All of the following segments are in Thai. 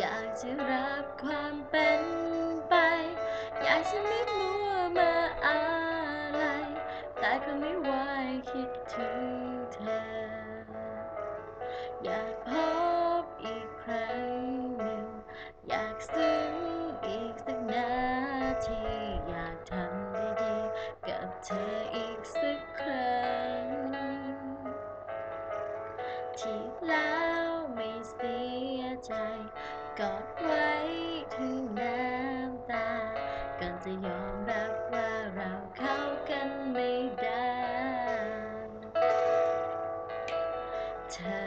อยากจะรับความเป็นไป อยากจะไม่มัวมาอะไร แต่ก็ไม่ไหวคิดถึงเธอ อยากพบอีกครั้งหนึ่ง อยากซึ้งอีกสักนาที อยากทำดีๆกับเธออีกสักครั้ง ที่แล้วไม่เสียใจ กอดไว้ถึงน้ำตาก่อนจะยอมรับว่าเราเข้ากันไม่ได้ เธอ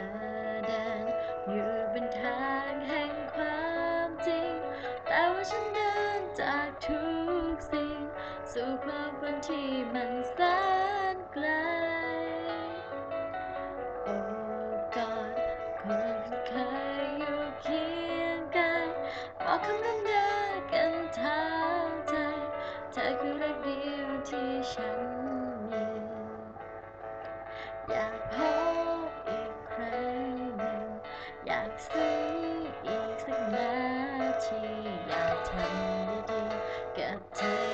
เดินอยู่บนทางแห่งความจริง แต่ว่าฉันเดินจากทุกสิ่ง สู่ความฝันที่มันแสนไกล คือคืองเดียวที่ฉันมี อยากพบอีกครั้งหนึ่ง อยากซื้ออีกสักนาที อยากทำดีๆกับเธอ